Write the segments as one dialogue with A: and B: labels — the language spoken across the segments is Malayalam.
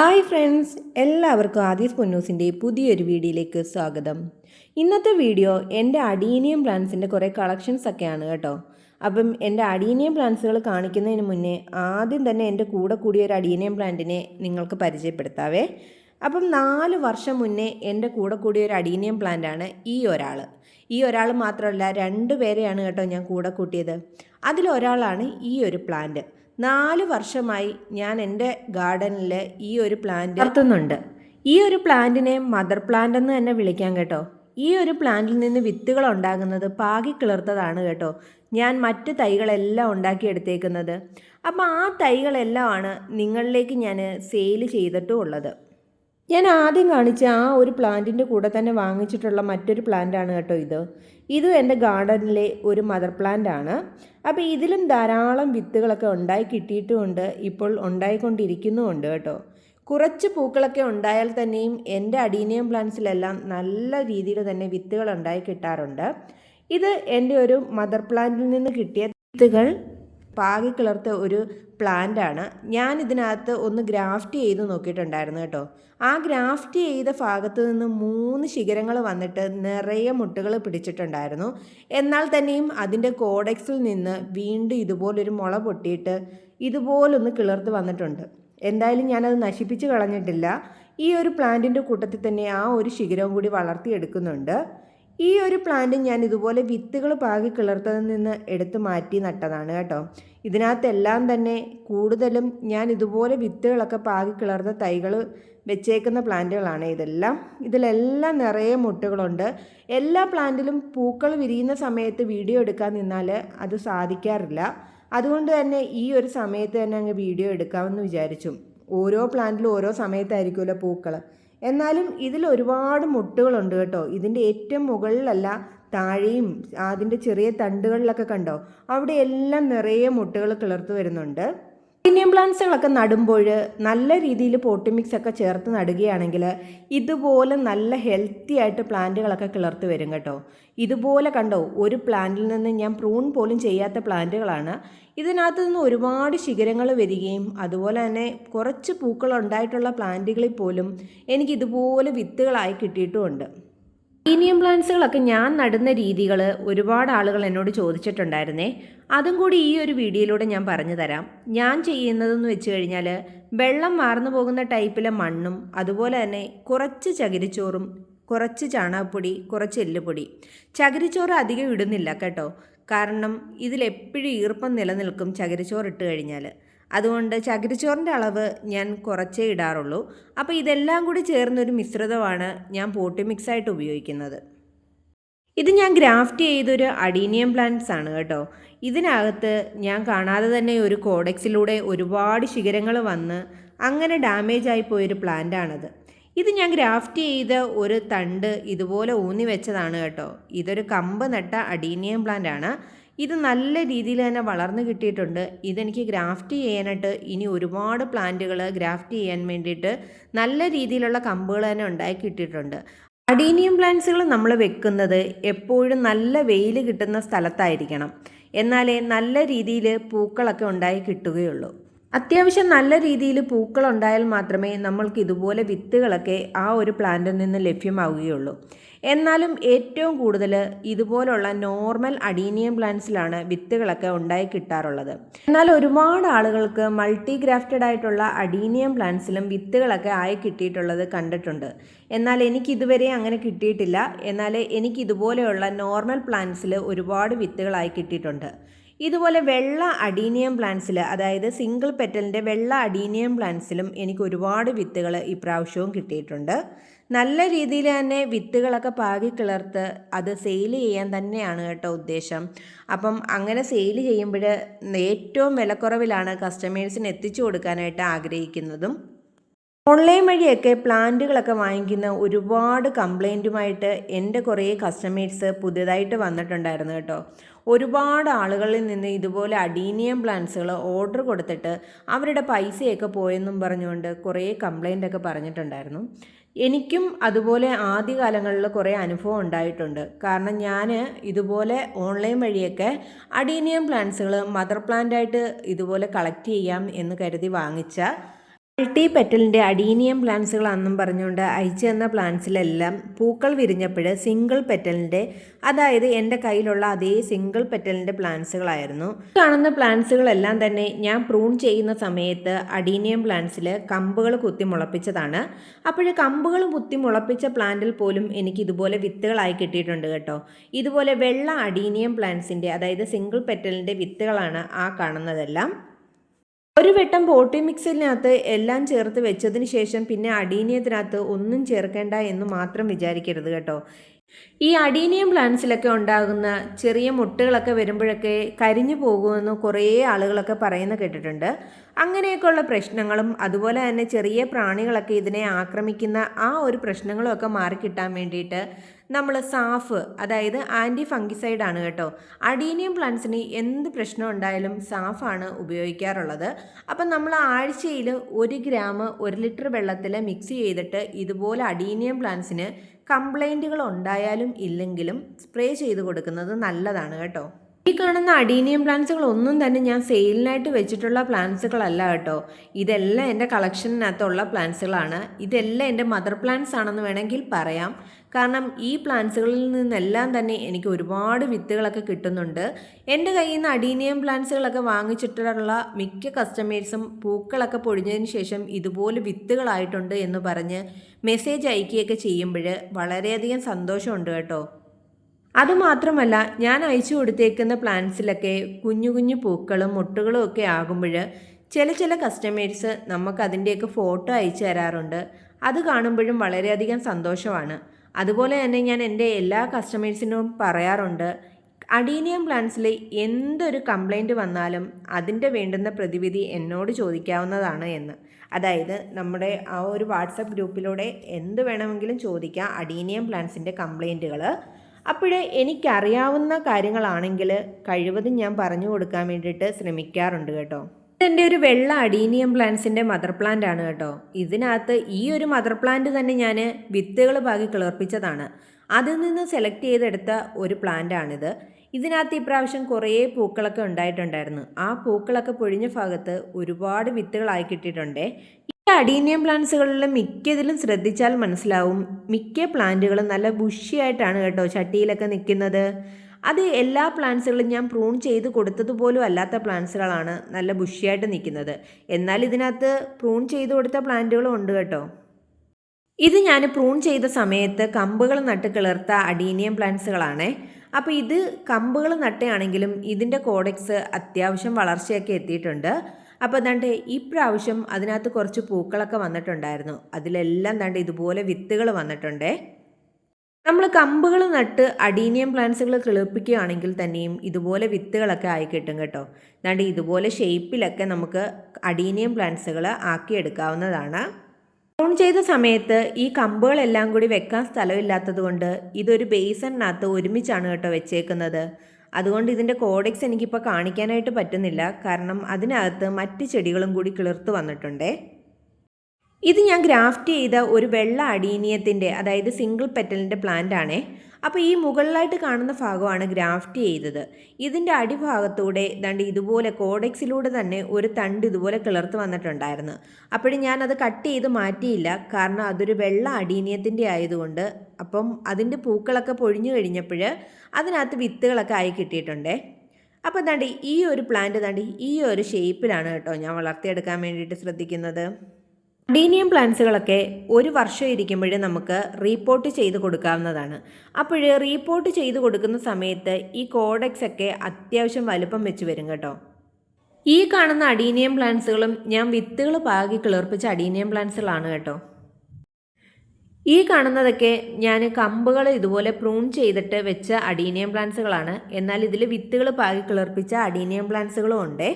A: ഹായ് ഫ്രണ്ട്സ് എല്ലാവർക്കും ആദീസ് പൊന്നൂസിന്റെ പുതിയൊരു വീഡിയോയിലേക്ക് സ്വാഗതം. ഇന്നത്തെ വീഡിയോ എന്റെ അഡീനിയം പ്ലാന്റ്സിന്റെ കുറേ കളക്ഷൻസ് ഒക്കെയാണ് കേട്ടോ. അപ്പം എന്റെ അഡീനിയം പ്ലാന്റ്സുകൾ കാണിക്കുന്നതിന് മുന്നേ ആദ്യം തന്നെ എന്റെ കൂടെ കൂടിയ ഒരു അഡീനിയം പ്ലാന്റിനെ നിങ്ങൾക്ക് പരിചയപ്പെടുത്താവേ. അപ്പം നാല് വർഷം മുന്നേ എന്റെ കൂടെ കൂടിയ ഒരു അഡീനിയം പ്ലാന്റാണ് ഈ ഒരാൾ ഈ ഒരാൾ മാത്രമല്ല രണ്ട് പേരെയാണ് കേട്ടോ ഞാൻ കൂടെ കൂട്ടിയത്. അതിലൊരാളാണ് ഈ ഒരു പ്ലാന്റ് നാല് വർഷമായി ഞാൻ എന്റെ ഗാർഡനിൽ ഈ ഒരു പ്ലാന്റ് വളർത്തുന്നുണ്ട്. ഈ ഒരു പ്ലാന്റിനെ മദർ പ്ലാന്റ് എന്ന് തന്നെ വിളിക്കാം കേട്ടോ. ഈ ഒരു പ്ലാന്റിൽ നിന്ന് വിത്തുകൾ ഉണ്ടാകുന്നത് പാകി കിളിർത്തതാണ് കേട്ടോ. ഞാൻ മറ്റ് തൈകളെല്ലാം ഉണ്ടാക്കിയെടുത്തേക്കുന്നത് അപ്പോൾ ആ തൈകളെല്ലാം ആണ് നിങ്ങളിലേക്ക് ഞാൻ സെയിൽ ചെയ്തിട്ടും ഉള്ളത്. ഞാൻ ആദ്യം കാണിച്ച ആ ഒരു പ്ലാന്റിന്റെ കൂടെ തന്നെ വാങ്ങിച്ചിട്ടുള്ള മറ്റൊരു പ്ലാന്റാണ് കേട്ടോ ഇത്. ഇതും എന്റെ ഗാർഡനിലെ ഒരു മദർ പ്ലാന്റ് ആണ്. അപ്പോൾ ഇതിലും ധാരാളം വിത്തുകളൊക്കെ ഉണ്ടായി കിട്ടിയിട്ടുമുണ്ട് ഇപ്പോൾ ഉണ്ടായിക്കൊണ്ടിരിക്കുന്നുമുണ്ട് കേട്ടോ. കുറച്ച് പൂക്കളൊക്കെ ഉണ്ടായാൽ തന്നെയും എന്റെ അഡീനിയം പ്ലാന്റ്സിലെല്ലാം നല്ല രീതിയിൽ തന്നെ വിത്തുകൾ ഉണ്ടായി കിട്ടാറുണ്ട്. ഇത് എന്റെ ഒരു മദർ പ്ലാന്റിൽ നിന്ന് കിട്ടിയ വിത്തുകൾ പാകി കിളർത്ത ഒരു പ്ലാന്റാണ്. ഞാൻ ഇതിനകത്ത് ഒന്ന് ഗ്രാഫ്റ്റ് ചെയ്ത് നോക്കിയിട്ടുണ്ടായിരുന്നു കേട്ടോ. ആ ഗ്രാഫ്റ്റ് ചെയ്ത ഭാഗത്ത് നിന്ന് മൂന്ന് ശിഖരങ്ങൾ വന്നിട്ട് നിറയെ മുട്ടുകൾ പിടിച്ചിട്ടുണ്ടായിരുന്നു. എന്നാൽ തന്നെയും അതിന്റെ കോഡെക്സിൽ നിന്ന് വീണ്ടും ഇതുപോലൊരു മുള പൊട്ടിയിട്ട് ഇതുപോലൊന്ന് കിളർത്ത് വന്നിട്ടുണ്ട്. എന്തായാലും ഞാനത് നശിപ്പിച്ച് കളഞ്ഞിട്ടില്ല. ഈ ഒരു പ്ലാന്റിന്റെ കൂട്ടത്തിൽ തന്നെ ആ ഒരു ശിഖരവും കൂടി വളർത്തിയെടുക്കുന്നുണ്ട്. ഈ ഒരു പ്ലാന്റ് ഞാൻ ഇതുപോലെ വിത്തുകൾ പാകി കിളർത്തതിൽ നിന്ന് എടുത്ത് മാറ്റി നട്ടതാണ് കേട്ടോ. ഇതിനകത്തെല്ലാം തന്നെ കൂടുതലും ഞാൻ ഇതുപോലെ വിത്തുകളൊക്കെ പാകി കിളർന്ന തൈകൾ വെച്ചേക്കുന്ന പ്ലാന്റുകളാണ് ഇതെല്ലാം. ഇതിലെല്ലാം നിറയെ മുട്ടുകളുണ്ട്. എല്ലാ പ്ലാന്റിലും പൂക്കൾ വിരിയുന്ന സമയത്ത് വീഡിയോ എടുക്കാൻ നിന്നാൽ അത് സാധിക്കാറില്ല. അതുകൊണ്ട് തന്നെ ഈ ഒരു സമയത്ത് തന്നെ അങ്ങ് വീഡിയോ എടുക്കാമെന്ന് വിചാരിച്ചു. ഓരോ പ്ലാന്റിലും ഓരോ സമയത്തായിരിക്കുമല്ലോ പൂക്കൾ എന്നാലും ഇതിൽ ഒരുപാട് മുട്ടുകളുണ്ട് കേട്ടോ. ഇതിന്റെ ഏറ്റവും മുകളിലല്ല താഴെയും അതിന്റെ ചെറിയ തണ്ടുകളിലൊക്കെ കണ്ടോ? അവിടെ എല്ലാം നിറയെ മുട്ടുകൾ കിളർത്ത് വരുന്നുണ്ട്. പ്രീമിയം പ്ലാന്റ്സുകളൊക്കെ നടുമ്പോൾ നല്ല രീതിയിൽ പോട്ടി മിക്സ് ഒക്കെ ചേർത്ത് നടുകയാണെങ്കിൽ ഇതുപോലെ നല്ല ഹെൽത്തി ആയിട്ട് പ്ലാന്റുകളൊക്കെ കിളർത്ത് വരും കേട്ടോ. ഇതുപോലെ കണ്ടോ ഒരു പ്ലാന്റിൽ നിന്ന് ഞാൻ പ്രൂൺ പോലും ചെയ്യാത്ത പ്ലാന്റുകളാണ്. ഇതിനകത്ത് നിന്ന് ഒരുപാട് ശിഖരങ്ങൾ വരികയും അതുപോലെ തന്നെ കുറച്ച് പൂക്കളുണ്ടായിട്ടുള്ള പ്ലാന്റുകളിൽ പോലും എനിക്കിതുപോലെ വിത്തുകളായി കിട്ടിയിട്ടുമുണ്ട്. പ്രീമിയം പ്ലാന്റ്സുകളൊക്കെ ഞാൻ നടുന്ന രീതികൾ ഒരുപാട് ആളുകൾ എന്നോട് ചോദിച്ചിട്ടുണ്ടായിരുന്നേ. അതും കൂടി ഈ ഒരു വീഡിയോയിലൂടെ ഞാൻ പറഞ്ഞു തരാം. ഞാൻ ചെയ്യുന്നതെന്ന് വെച്ച് കഴിഞ്ഞാൽ വെള്ളം മാർന്നു പോകുന്ന ടൈപ്പിലെ മണ്ണും അതുപോലെ തന്നെ കുറച്ച് ചകിരിച്ചോറും കുറച്ച് ചാണകപ്പൊടി കുറച്ച് എല്ലുപൊടി. ചകിരിച്ചോറ് അധികം ഇടുന്നില്ല കേട്ടോ. കാരണം ഇതിലെപ്പോഴും ഈർപ്പം നിലനിൽക്കും ചകിരിച്ചോറ് ഇട്ട് കഴിഞ്ഞാൽ അതുകൊണ്ട് ചകിരിച്ചോറിന്റെ അളവ് ഞാൻ കുറച്ചേ ഇടാറുള്ളൂ. അപ്പോൾ ഇതെല്ലാം കൂടി ചേർന്നൊരു മിശ്രിതമാണ് ഞാൻ പോട്ടി മിക്സായിട്ട് ഉപയോഗിക്കുന്നത്. ഇത് ഞാൻ ഗ്രാഫ്റ്റ് ചെയ്തൊരു അഡീനിയം പ്ലാന്റ്സ് ആണ് കേട്ടോ. ഇതിനകത്ത് ഞാൻ കാണാതെ തന്നെ ഒരു കോഡെക്സിലൂടെ ഒരുപാട് ശിഖരങ്ങൾ വന്ന് അങ്ങനെ ഡാമേജ് ആയി പോയൊരു പ്ലാന്റാണത് ഇത് ഞാൻ ഗ്രാഫ്റ്റ് ചെയ്ത ഒരു തണ്ട് ഇതുപോലെ ഊന്നി വെച്ചതാണ് കേട്ടോ. ഇതൊരു കമ്പ് നട്ട അഡീനിയം പ്ലാന്റ് ആണ്. ഇത് നല്ല രീതിയിൽ തന്നെ വളർന്നു കിട്ടിയിട്ടുണ്ട്. ഇതെനിക്ക് ഗ്രാഫ്റ്റ് ചെയ്യാനായിട്ട് ഇനി ഒരുപാട് പ്ലാന്റുകൾ ഗ്രാഫ്റ്റ് ചെയ്യാൻ വേണ്ടിയിട്ട് നല്ല രീതിയിലുള്ള കമ്പുകൾ തന്നെ ഉണ്ടാക്കി കിട്ടിയിട്ടുണ്ട്. അഡീനിയം പ്ലാന്റ്സുകൾ നമ്മൾ വെക്കുന്നത് എപ്പോഴും നല്ല വെയിൽ കിട്ടുന്ന സ്ഥലത്തായിരിക്കണം. എന്നാലേ നല്ല രീതിയിൽ പൂക്കളൊക്കെ ഉണ്ടായി കിട്ടുകയുള്ളൂ. അത്യാവശ്യം നല്ല രീതിയിൽ പൂക്കൾ ഉണ്ടായാൽ മാത്രമേ നമ്മൾക്ക് ഇതുപോലെ വിത്തുകളൊക്കെ ആ ഒരു പ്ലാന്റിൽ നിന്ന് ലഭ്യമാവുകയുള്ളൂ. എന്നാലും ഏറ്റവും കൂടുതൽ ഇതുപോലുള്ള നോർമൽ അഡീനിയം പ്ലാന്റ്സിലാണ് വിത്തുകളൊക്കെ ഉണ്ടായി കിട്ടാറുള്ളത്. എന്നാൽ ഒരുപാട് ആളുകൾക്ക് മൾട്ടി ഗ്രാഫ്റ്റഡ് ആയിട്ടുള്ള അഡീനിയം പ്ലാന്റ്സിലും വിത്തുകളൊക്കെ ആയി കിട്ടിയിട്ടുള്ളത് കണ്ടിട്ടുണ്ട്. എന്നാൽ എനിക്ക് ഇതുവരെ അങ്ങനെ കിട്ടിയിട്ടില്ല. എന്നാൽ എനിക്ക് ഇതുപോലെയുള്ള നോർമൽ പ്ലാന്റ്സിൽ ഒരുപാട് വിത്തുകളായി കിട്ടിയിട്ടുണ്ട്. ഇതുപോലെ വെള്ള അഡീനിയം പ്ലാന്റ്സിൽ അതായത് സിംഗിൾ പെറ്റലിന്റെ വെള്ള അഡീനിയം പ്ലാന്റ്സിലും എനിക്ക് ഒരുപാട് വിത്തുകൾ ഇപ്രാവശ്യവും കിട്ടിയിട്ടുണ്ട്. നല്ല രീതിയിൽ തന്നെ വിത്തുകളൊക്കെ പാകി കിളർത്ത് അത് സെയിൽ ചെയ്യാൻ തന്നെയാണ് കേട്ടോ ഉദ്ദേശം. അപ്പം അങ്ങനെ സെയിൽ ചെയ്യുമ്പോൾ ഏറ്റവും വിലക്കുറവിലാണ് കസ്റ്റമേഴ്സിന് എത്തിച്ചു കൊടുക്കാനായിട്ട് ആഗ്രഹിക്കുന്നതും. ഓൺലൈൻ വഴിയൊക്കെ പ്ലാന്റുകളൊക്കെ വാങ്ങിക്കുന്ന ഒരുപാട് കംപ്ലൈന്റുമായിട്ട് എന്റെ കുറേ കസ്റ്റമേഴ്സ് പുതിയതായിട്ട് വന്നിട്ടുണ്ടായിരുന്നു കേട്ടോ. ഒരുപാട് ആളുകളിൽ നിന്ന് ഇതുപോലെ അഡീനിയം പ്ലാന്റ്സുകൾ ഓർഡർ കൊടുത്തിട്ട് അവരുടെ പൈസയൊക്കെ പോയെന്നും പറഞ്ഞുകൊണ്ട് കുറേ കംപ്ലൈന്റ് ഒക്കെ പറഞ്ഞിട്ടുണ്ടായിരുന്നു. എനിക്കും അതുപോലെ ആദ്യകാലങ്ങളിൽ കുറേ അനുഭവം ഉണ്ടായിട്ടുണ്ട്. കാരണം ഞാൻ ഇതുപോലെ ഓൺലൈൻ വഴിയൊക്കെ അഡീനിയം പ്ലാന്റ്സുകൾ മദർ പ്ലാന്റായിട്ട് ഇതുപോലെ കളക്ട് ചെയ്യാം എന്ന് കരുതി വാങ്ങിച്ച മൾട്ടി പെറ്റലിന്റെ അഡീനിയം പ്ലാന്റ്സുകളാണെന്നും പറഞ്ഞുകൊണ്ട് അയച്ചു തന്ന പ്ലാന്റ്സിലെല്ലാം പൂക്കൾ വിരിഞ്ഞപ്പോൾ സിംഗിൾ പെറ്റലിന്റെ അതായത് എന്റെ കയ്യിലുള്ള അതേ സിംഗിൾ പെറ്റലിന്റെ പ്ലാന്റ്സുകളായിരുന്നു. കാണുന്ന പ്ലാന്റ്സുകളെല്ലാം തന്നെ ഞാൻ പ്രൂൺ ചെയ്യുന്ന സമയത്ത് അഡീനിയം പ്ലാന്റ്സിൽ കമ്പുകൾ കുത്തി മുളപ്പിച്ചതാണ്. അപ്പോൾ കമ്പുകൾ കുത്തി മുളപ്പിച്ച പ്ലാന്റിൽ പോലും എനിക്ക് ഇതുപോലെ വിത്തുകളായി കിട്ടിയിട്ടുണ്ട് കേട്ടോ. ഇതുപോലെ വെള്ള അഡീനിയം പ്ലാന്റ്സിന്റെ അതായത് സിംഗിൾ പെറ്റലിന്റെ വിത്തുകളാണ് ആ കാണുന്നതെല്ലാം. ഒരു വെട്ടം പോട്ടി മിക്സിനകത്ത് എല്ലാം ചേർത്ത് വെച്ചതിന് ശേഷം പിന്നെ അടീനിയത്തിനകത്ത് ഒന്നും ചേർക്കേണ്ട എന്ന് മാത്രം വിചാരിക്കരുത് കേട്ടോ. ഈ അടീനിയം പ്ലാന്റ്സിലൊക്കെ ഉണ്ടാകുന്ന ചെറിയ മുട്ടുകളൊക്കെ വരുമ്പോഴൊക്കെ കരിഞ്ഞു പോകുമെന്ന് കുറേ ആളുകളൊക്കെ പറയുന്ന കേട്ടിട്ടുണ്ട്. അങ്ങനെയൊക്കെയുള്ള പ്രശ്നങ്ങളും അതുപോലെ തന്നെ ചെറിയ പ്രാണികളൊക്കെ ഇതിനെ ആക്രമിക്കുന്ന ആ ഒരു പ്രശ്നങ്ങളും ഒക്കെ മാറിക്കിട്ടാൻ വേണ്ടിയിട്ട് നമ്മൾ സാഫ് അതായത് ആന്റി ഫംഗിസൈഡ് ആണ് കേട്ടോ. അഡീനിയം പ്ലാന്റ്സിന് എന്ത് പ്രശ്നം ഉണ്ടായാലും സാഫാണ് ഉപയോഗിക്കാറുള്ളത്. അപ്പം നമ്മൾ ആഴ്ചയിൽ ഒരു ഗ്രാം ഒരു ലിറ്റർ വെള്ളത്തിൽ മിക്സ് ചെയ്തിട്ട് ഇതുപോലെ അഡീനിയം പ്ലാന്റ്സിന് കംപ്ലൈന്റുകൾ ഉണ്ടായാലും ഇല്ലെങ്കിലും സ്പ്രേ ചെയ്ത് കൊടുക്കുന്നത് നല്ലതാണ് കേട്ടോ. ഈ കാണുന്ന അഡീനിയം പ്ലാന്റ്സുകൾ ഒന്നും തന്നെ ഞാൻ സെയിലിനായിട്ട് വെച്ചിട്ടുള്ള പ്ലാന്റ്സുകളല്ല കേട്ടോ. ഇതെല്ലാം എന്റെ കളക്ഷനകത്തുള്ള പ്ലാന്റ്സുകളാണ്. ഇതെല്ലാം എന്റെ മദർ പ്ലാന്റ്സ് ആണെന്ന് വേണമെങ്കിൽ പറയാം. കാരണം ഈ പ്ലാന്റ്സുകളിൽ നിന്നെല്ലാം തന്നെ എനിക്ക് ഒരുപാട് വിത്തുകളൊക്കെ കിട്ടുന്നുണ്ട്. എന്റെ കയ്യിൽ നിന്ന് അഡീനിയം പ്ലാന്റ്സുകളൊക്കെ വാങ്ങിച്ചിട്ടുള്ള മിക്ക കസ്റ്റമേഴ്സും പൂക്കളൊക്കെ പൊഴിഞ്ഞതിന് ശേഷം ഇതുപോലെ വിത്തുകളായിട്ടുണ്ട് എന്ന് പറഞ്ഞ് മെസ്സേജ് അയക്കുകയൊക്കെ ചെയ്യുമ്പോൾ വളരെയധികം സന്തോഷമുണ്ട് കേട്ടോ. അതുമാത്രമല്ല ഞാൻ അയച്ചു കൊടുത്തേക്കുന്ന പ്ലാന്റ്സിലൊക്കെ കുഞ്ഞു കുഞ്ഞു പൂക്കളും മുട്ടുകളും ഒക്കെ ആകുമ്പോൾ ചില ചില കസ്റ്റമേഴ്സ് നമുക്ക് അതിന്റെയൊക്കെ ഫോട്ടോ അയച്ചു തരാറുണ്ട്. അത് കാണുമ്പോഴും വളരെയധികം സന്തോഷമാണ്. അതുപോലെ തന്നെ ഞാൻ എന്റെ എല്ലാ കസ്റ്റമേഴ്സിനും പറയാറുണ്ട് അഡീനിയം പ്ലാന്റ്സിൽ എന്തൊരു കംപ്ലൈന്റ് വന്നാലും അതിന്റെ വേണ്ടുന്ന പ്രതിവിധി എന്നോട് ചോദിക്കാവുന്നതാണ് എന്ന്. അതായത് നമ്മുടെ ആ ഒരു വാട്സപ്പ് ഗ്രൂപ്പിലൂടെ എന്ത് വേണമെങ്കിലും ചോദിക്കാം അഡീനിയം പ്ലാന്റ്സിന്റെ കംപ്ലൈന്റുകൾ അപ്പോഴേ എനിക്കറിയാവുന്ന കാര്യങ്ങളാണെങ്കിൽ കഴിവതും ഞാൻ പറഞ്ഞു കൊടുക്കാൻ വേണ്ടിയിട്ട് ശ്രമിക്കാറുണ്ട് കേട്ടോ. ഇതെന്റെ ഒരു വെള്ള അഡീനിയം പ്ലാന്റ്സിന്റെ മദർ പ്ലാന്റ് ആണ് കേട്ടോ. ഇതിനകത്ത് ഈ ഒരു മദർ പ്ലാന്റ് തന്നെ ഞാൻ വിത്തുകൾ പാകി കിളർപ്പിച്ചതാണ്. അതിൽ നിന്ന് സെലക്ട് ചെയ്തെടുത്ത ഒരു പ്ലാന്റ് ആണിത്. ഇതിനകത്ത് ഇപ്രാവശ്യം കുറേ പൂക്കളൊക്കെ ഉണ്ടായിട്ടുണ്ടായിരുന്നു. ആ പൂക്കളൊക്കെ പൊഴിഞ്ഞ ഭാഗത്ത് ഒരുപാട് വിത്തുകളായി കിട്ടിയിട്ടുണ്ടേ. ഈ അഡീനിയം പ്ലാന്റ്സുകളിൽ മിക്കതിലും ശ്രദ്ധിച്ചാൽ മനസ്സിലാവും. മിക്ക പ്ലാന്റുകളും നല്ല ബുഷിയായിട്ടാണ് കേട്ടോ ചട്ടിയിലൊക്കെ നിൽക്കുന്നത്. അത് എല്ലാ പ്ലാന്റ്സുകളും ഞാൻ പ്രൂൺ ചെയ്ത് കൊടുത്തതുപോലും അല്ലാത്ത പ്ലാന്റ്സുകളാണ് നല്ല ബുഷിയായിട്ട് നിൽക്കുന്നത്. എന്നാൽ ഇതിനകത്ത് പ്രൂൺ ചെയ്ത് കൊടുത്ത പ്ലാന്റുകളും ഉണ്ട് കേട്ടോ. ഇത് ഞാൻ പ്രൂൺ ചെയ്ത സമയത്ത് കമ്പുകൾ നട്ട് കിളർത്ത അഡീനിയം പ്ലാന്റ്സുകളാണേ. അപ്പോൾ ഇത് കമ്പുകൾ നട്ടയാണെങ്കിലും ഇതിന്റെ കോഡെക്സ് അത്യാവശ്യം വളർച്ചയൊക്കെ എത്തിയിട്ടുണ്ട്. അപ്പോൾ ദണ്ട് ഇപ്രാവശ്യം അതിനകത്ത് കുറച്ച് പൂക്കളൊക്കെ വന്നിട്ടുണ്ടായിരുന്നു. അതിലെല്ലാം ദണ്ട് ഇതുപോലെ വിത്തുകൾ വന്നിട്ടുണ്ടേ. നമ്മൾ കമ്പുകൾ നട്ട് അഡീനിയം പ്ലാന്റ്സുകൾ കിളിപ്പിക്കുകയാണെങ്കിൽ തന്നെയും ഇതുപോലെ വിത്തുകളൊക്കെ ആയി കിട്ടും കേട്ടോ. അതാണ്ട് ഇതുപോലെ ഷേപ്പിലൊക്കെ നമുക്ക് അഡീനിയം പ്ലാന്റ്സുകൾ ആക്കിയെടുക്കാവുന്നതാണ്. ഓൺ ചെയ്ത സമയത്ത് ഈ കമ്പുകളെല്ലാം കൂടി വെക്കാൻ സ്ഥലമില്ലാത്തത് കൊണ്ട് ഇതൊരു ബേസണിനകത്ത് ഒരുമിച്ചാണ് കേട്ടോ വെച്ചേക്കുന്നത്. അതുകൊണ്ട് ഇതിന്റെ കോഡെക്സ് എനിക്കിപ്പോൾ കാണിക്കാനായിട്ട് പറ്റുന്നില്ല. കാരണം അതിനകത്ത് മറ്റ് ചെടികളും കൂടി കിളിർത്ത് വന്നിട്ടുണ്ടേ. ഇത് ഞാൻ ഗ്രാഫ്റ്റ് ചെയ്ത ഒരു വെള്ള അടീനിയത്തിന്റെ അതായത് സിംഗിൾ പെറ്റലിന്റെ പ്ലാന്റ് ആണേ. അപ്പോൾ ഈ മുകളിലായിട്ട് കാണുന്ന ഭാഗമാണ് ഗ്രാഫ്റ്റ് ചെയ്തത്. ഇതിന്റെ അടിഭാഗത്തൂടെ ദണ്ട് ഇതുപോലെ കോഡെക്സിലൂടെ തന്നെ ഒരു തണ്ട് ഇതുപോലെ കിളർത്ത് വന്നിട്ടുണ്ടായിരുന്നു. അപ്പോഴും ഞാനത് കട്ട് ചെയ്ത് മാറ്റിയില്ല. കാരണം അതൊരു വെള്ള അടീനിയത്തിന്റെ ആയതുകൊണ്ട് അപ്പം അതിന്റെ പൂക്കളൊക്കെ പൊഴിഞ്ഞു കഴിഞ്ഞപ്പോൾ അതിനകത്ത് വിത്തുകളൊക്കെ ആയി കിട്ടിയിട്ടുണ്ട്. അപ്പോൾ ദാണ്ടി ഈ ഒരു പ്ലാന്റ് ദാണ്ടി ഈ ഒരു ഷേപ്പിലാണ് കേട്ടോ ഞാൻ വളർത്തിയെടുക്കാൻ വേണ്ടിയിട്ട് ശ്രദ്ധിക്കുന്നത്. ഡീനിയം പ്ലാന്റ്സുകളൊക്കെ ഒരു വർഷം ഇരിക്കുമ്പോൾ നമുക്ക് റീപ്പോർട്ട് ചെയ്ത് കൊടുക്കാവുന്നതാണ്. അപ്പോൾ റീപ്പോർട്ട് ചെയ്ത് കൊടുക്കുന്ന സമയത്ത് ഈ കോഡെക്സ് ഒക്കെ അത്യാവശ്യം വലുപ്പം വെച്ച് വരും കേട്ടോ. ഈ കാണുന്ന അഡീനിയം പ്ലാന്റ്സുകളും ഞാൻ വിത്തുകൾ പാകി കിളിർപ്പിച്ച അഡീനിയം പ്ലാന്റ്സുകളാണ് കേട്ടോ. ഈ കാണുന്നതൊക്കെ ഞാൻ കമ്പുകൾ ഇതുപോലെ പ്രൂൺ ചെയ്തിട്ട് വെച്ച അഡീനിയം പ്ലാന്റ്സുകളാണ് എന്നാൽ ഇതിൽ വിത്തുകൾ പാകി കിളിർപ്പിച്ച അഡീനിയം പ്ലാന്റ്സുകളും ഉണ്ട്.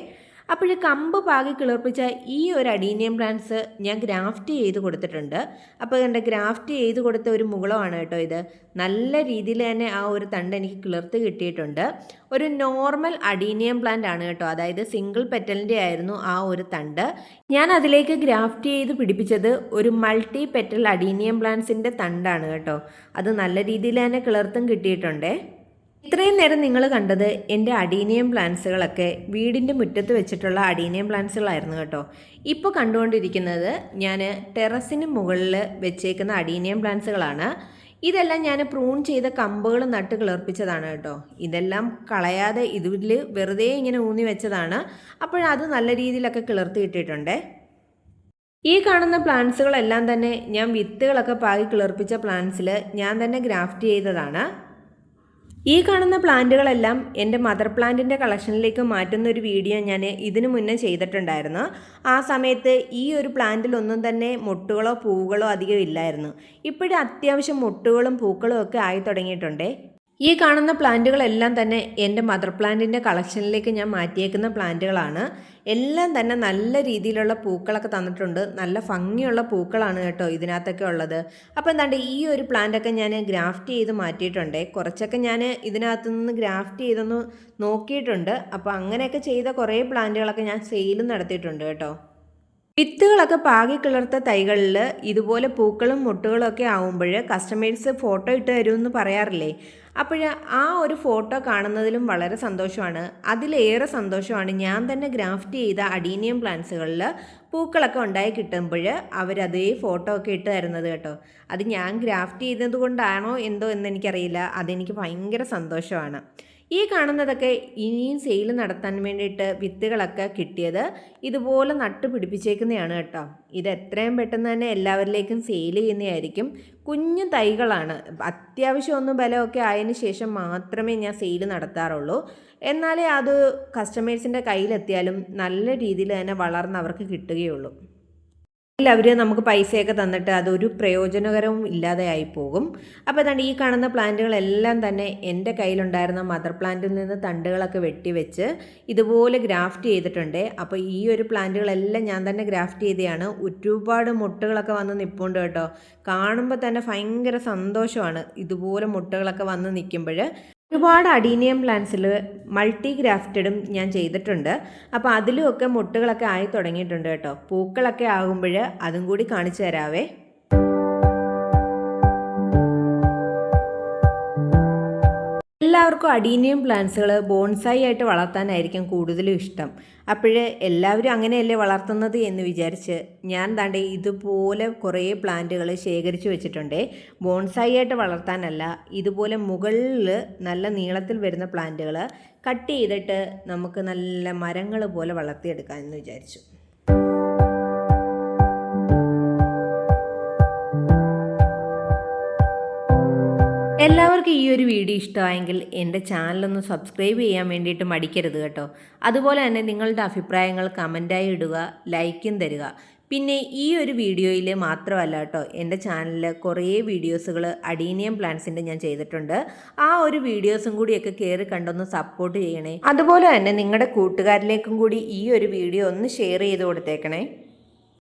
A: അപ്പോൾ കമ്പ് പാകി കിളിർപ്പിച്ച ഈ ഒരു അഡീനിയം പ്ലാന്റ്സ് ഞാൻ ഗ്രാഫ്റ്റ് ചെയ്ത് കൊടുത്തിട്ടുണ്ട്. അപ്പോൾ എന്റെ ഗ്രാഫ്റ്റ് ചെയ്ത് കൊടുത്ത ഒരു മുകളമാണ് കേട്ടോ ഇത്. നല്ല രീതിയിൽ തന്നെ ആ ഒരു തണ്ട് എനിക്ക് കിളിർത്ത് കിട്ടിയിട്ടുണ്ട്. ഒരു നോർമൽ അഡീനിയം പ്ലാന്റ് ആണ് കേട്ടോ. അതായത് സിംഗിൾ പെറ്റലിന്റെ ആയിരുന്നു ആ ഒരു തണ്ട്. ഞാൻ അതിലേക്ക് ഗ്രാഫ്റ്റ് ചെയ്ത് പിടിപ്പിച്ചത് ഒരു മൾട്ടി പെറ്റൽ അഡീനിയം പ്ലാന്റ്സിന്റെ തണ്ടാണ് കേട്ടോ. അത് നല്ല രീതിയിൽ തന്നെ കിളിർത്തും കിട്ടിയിട്ടുണ്ടേ. ഇത്രയും നേരം നിങ്ങൾ കണ്ടത് എന്റെ അഡീനിയം പ്ലാന്റ്സുകളൊക്കെ വീടിന്റെ മുറ്റത്ത് വെച്ചിട്ടുള്ള അഡീനിയം പ്ലാന്റ്സുകളായിരുന്നു കേട്ടോ. ഇപ്പോൾ കണ്ടുകൊണ്ടിരിക്കുന്നത് ഞാൻ ടെറസിന് മുകളിൽ വെച്ചേക്കുന്ന അഡീനിയം പ്ലാന്റ്സുകളാണ്. ഇതെല്ലാം ഞാൻ പ്രൂൺ ചെയ്ത കമ്പുകൾ നട്ട് കിളർപ്പിച്ചതാണ് കേട്ടോ. ഇതെല്ലാം കളയാതെ ഇതിൽ വെറുതെ ഇങ്ങനെ ഊന്നി വെച്ചതാണ്. അപ്പോഴത് നല്ല രീതിയിലൊക്കെ കിളർത്തി ഇട്ടിട്ടുണ്ട്. ഈ കാണുന്ന പ്ലാന്റ്സുകളെല്ലാം തന്നെ ഞാൻ വിത്തുകളൊക്കെ പാകി കിളർപ്പിച്ച പ്ലാന്റ്സിൽ ഞാൻ തന്നെ ഗ്രാഫ്റ്റ് ചെയ്തതാണ്. ഈ കാണുന്ന പ്ലാന്റുകളെല്ലാം എന്റെ മദർ പ്ലാന്റിന്റെ കളക്ഷനിലേക്ക് മാറ്റുന്ന ഒരു വീഡിയോ ഞാൻ ഇതിനു മുന്നേ ചെയ്തിട്ടുണ്ടായിരുന്നു. ആ സമയത്ത് ഈ ഒരു പ്ലാന്റിലൊന്നും തന്നെ മുട്ടുകളോ പൂവുകളോ അധികം ഇല്ലായിരുന്നു. ഇപ്പോഴും അത്യാവശ്യം മുട്ടുകളും പൂക്കളും ഒക്കെ ആയി തുടങ്ങിയിട്ടുണ്ടേ. ഈ കാണുന്ന പ്ലാന്റുകളെല്ലാം തന്നെ എന്റെ മദർ പ്ലാന്റിന്റെ കളക്ഷനിലേക്ക് ഞാൻ മാറ്റിയേക്കുന്ന പ്ലാന്റുകളാണ്. എല്ലാം തന്നെ നല്ല രീതിയിലുള്ള പൂക്കളൊക്കെ തന്നിട്ടുണ്ട്. നല്ല ഭംഗിയുള്ള പൂക്കളാണ് കേട്ടോ ഇതിനകത്തൊക്കെ ഉള്ളത്. അപ്പോൾ എന്താണ്ട് ഈ ഒരു പ്ലാന്റൊക്കെ ഞാൻ ഗ്രാഫ്റ്റ് ചെയ്ത് മാറ്റിയിട്ടുണ്ട്. കുറച്ചൊക്കെ ഞാൻ ഇതിനകത്തു നിന്ന് ഗ്രാഫ്റ്റ് ചെയ്തൊന്ന് നോക്കിയിട്ടുണ്ട്. അപ്പോൾ അങ്ങനെയൊക്കെ ചെയ്ത കുറേ പ്ലാന്റുകളൊക്കെ ഞാൻ സെയിലും നടത്തിയിട്ടുണ്ട് കേട്ടോ. വിത്തുകളൊക്കെ പാകി കിളർത്ത തൈകളിൽ ഇതുപോലെ പൂക്കളും മുട്ടുകളും ഒക്കെ ആവുമ്പോൾ കസ്റ്റമേഴ്സ് ഫോട്ടോ ഇട്ട് തരുമെന്ന് പറയാറില്ലേ? അപ്പോൾ ആ ഒരു ഫോട്ടോ കാണുന്നതിലും വളരെ സന്തോഷമാണ്. അതിലേറെ സന്തോഷമാണ് ഞാൻ തന്നെ ഗ്രാഫ്റ്റ് ചെയ്ത അഡീനിയം പ്ലാന്റ്സുകളിൽ പൂക്കളൊക്കെ ഉണ്ടായി കിട്ടുമ്പോൾ അവരതേ ഫോട്ടോ ഒക്കെ ഇട്ട് തരുന്നത് കേട്ടോ. അത് ഞാൻ ഗ്രാഫ്റ്റ് ചെയ്തത് കൊണ്ടാണോ എന്തോ എന്ന് എനിക്കറിയില്ല. അതെനിക്ക് ഭയങ്കര സന്തോഷമാണ്. ഈ കാണുന്നതൊക്കെ ഇനിയും സെയിൽ നടത്താൻ വേണ്ടിയിട്ട് വിത്തുകളൊക്കെ കിട്ടിയത് ഇതുപോലെ നട്ട് പിടിപ്പിച്ചേക്കുന്നതാണ് കേട്ടോ. ഇത് എത്രയും പെട്ടെന്ന് തന്നെ എല്ലാവരിലേക്കും സെയിൽ ചെയ്യുന്നതായിരിക്കും. കുഞ്ഞു തൈകളാണ്. അത്യാവശ്യം ഒന്ന് ബലമൊക്കെ ആയതിന് ശേഷം മാത്രമേ ഞാൻ സെയിൽ നടത്താറുള്ളൂ. എന്നാലേ അത് കസ്റ്റമേഴ്സിന്റെ കയ്യിലെത്തിയാലും നല്ല രീതിയിൽ തന്നെ വളർന്ന് അവർക്ക് കിട്ടുകയുള്ളൂ. അവർ നമുക്ക് പൈസയൊക്കെ തന്നിട്ട് അതൊരു പ്രയോജനകരവും ഇല്ലാതെ ആയി പോകും അപ്പോൾ അതാണ് ഈ കാണുന്ന പ്ലാന്റുകളെല്ലാം തന്നെ എന്റെ കയ്യിലുണ്ടായിരുന്ന മദർ പ്ലാന്റിൽ നിന്ന് തണ്ടുകളൊക്കെ വെട്ടിവെച്ച് ഇതുപോലെ ഗ്രാഫ്റ്റ് ചെയ്തിട്ടുണ്ട്. അപ്പോൾ ഈ ഒരു പ്ലാന്റുകളെല്ലാം ഞാൻ തന്നെ ഗ്രാഫ്റ്റ് ചെയ്തതാണ് ഒരുപാട് മുട്ടുകളൊക്കെ വന്ന് നിൽപ്പുണ്ട് കേട്ടോ. കാണുമ്പോൾ തന്നെ ഭയങ്കര സന്തോഷമാണ് ഇതുപോലെ മുട്ടുകളൊക്കെ വന്ന് നിൽക്കുമ്പോൾ ഒരുപാട് അഡീനിയം പ്ലാന്റ്സിൽ മൾട്ടി ഗ്രാഫ്റ്റഡും ഞാൻ ചെയ്തിട്ടുണ്ട്. അപ്പോൾ അതിലുമൊക്കെ മുട്ടുകളൊക്കെ ആയി തുടങ്ങിയിട്ടുണ്ട് കേട്ടോ. പൂക്കളൊക്കെ ആകുമ്പോൾ അതും കൂടി കാണിച്ചു തരാവേ. എല്ലാവർക്കും അഡീനിയം പ്ലാന്റ്സുകൾ ബോൺസായി ആയിട്ട് വളർത്താനായിരിക്കും കൂടുതലും ഇഷ്ടം. അപ്പോഴേ എല്ലാവരും അങ്ങനെയല്ലേ വളർത്തുന്നത് എന്ന് വിചാരിച്ച് ഞാൻ താണ്ടെ ഇതുപോലെ കുറേ പ്ലാന്റുകൾ ശേഖരിച്ചു വെച്ചിട്ടുണ്ട്. ബോൺസായി ആയിട്ട് വളർത്താനല്ല ഇതുപോലെ മുകളിൽ നല്ല നീളത്തിൽ വരുന്ന പ്ലാന്റുകൾ കട്ട് ചെയ്തിട്ട് നമുക്ക് നല്ല മരങ്ങൾ പോലെ വളർത്തിയെടുക്കാമെന്ന് വിചാരിച്ചു. എല്ലാവർക്കും ഈ ഒരു വീഡിയോ ഇഷ്ടമായെങ്കിൽ എന്റെ ചാനലൊന്ന് സബ്സ്ക്രൈബ് ചെയ്യാൻ വേണ്ടിയിട്ട് മടിക്കരുത് കേട്ടോ. അതുപോലെ തന്നെ നിങ്ങളുടെ അഭിപ്രായങ്ങൾ കമന്റായി ഇടുക ലൈക്കും തരിക. പിന്നെ ഈ ഒരു വീഡിയോയിൽ മാത്രമല്ല കേട്ടോ എന്റെ ചാനലിൽ കുറേ വീഡിയോസുകൾ അഡീനിയം പ്ലാന്റ്സിന്റെ ഞാൻ ചെയ്തിട്ടുണ്ട്. ആ ഒരു വീഡിയോസും കൂടിയൊക്കെ കയറി കണ്ടൊന്ന് സപ്പോർട്ട് ചെയ്യണേ. അതുപോലെ തന്നെ നിങ്ങളുടെ കൂട്ടുകാരിലേക്കും കൂടി ഈ ഒരു വീഡിയോ ഒന്ന് ഷെയർ ചെയ്ത് കൊടുത്തേക്കണേ.